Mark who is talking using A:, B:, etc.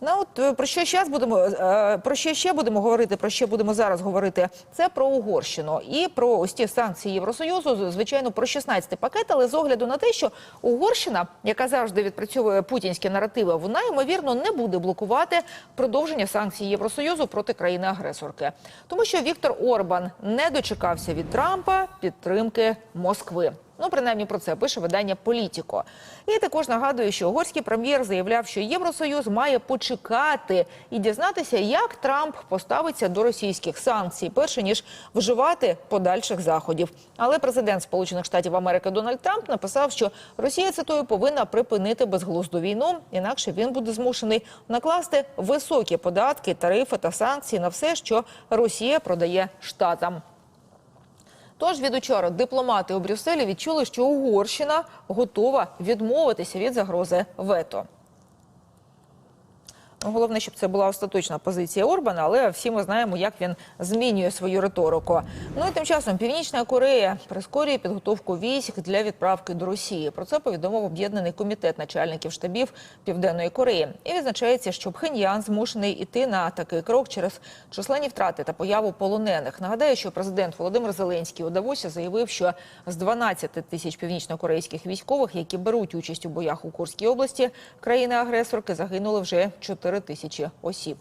A: Ну от е, про що зараз будемо е, про що ще будемо говорити? Про що будемо зараз говорити? Це про Угорщину і про ось ті санкції Євросоюзу. Звичайно, про 16 пакет, але з огляду на те, що Угорщина, яка завжди відпрацьовує путінські наративи, вона ймовірно не буде блокувати продовження санкцій Євросоюзу проти країни-агресорки, тому що Віктор Орбан не дочекався від Трампа підтримки Москви. Ну, принаймні про це пише видання Політіко. І також нагадую, що угорський прем'єр заявляв, що Євросоюз має почекати і дізнатися, як Трамп поставиться до російських санкцій, перше ніж вживати подальших заходів. Але президент Сполучених Штатів Америки Дональд Трамп написав, що Росія цитую повинна припинити безглузду війну, інакше він буде змушений накласти високі податки, тарифи та санкції на все, що Росія продає штатам. Тож від учора дипломати у Брюсселі відчули, що Угорщина готова відмовитися від загрози вето. Ну, Головне, щоб це була остаточна позиція Орбана, але всі ми знаємо, як він змінює свою риторику. Ну і тим часом Північна Корея прискорює підготовку військ для відправки до Росії. Про це повідомив об'єднаний комітет начальників штабів Південної Кореї. І відзначається, що Пхеньян змушений іти на такий крок через численні втрати та появу полонених. Нагадаю, що президент Володимир Зеленський у Давосі заявив, що з 12 тисяч північнокорейських військових, які беруть участь у боях у Курській області, країни-агресорки загинули вже 4 тисячі осіб.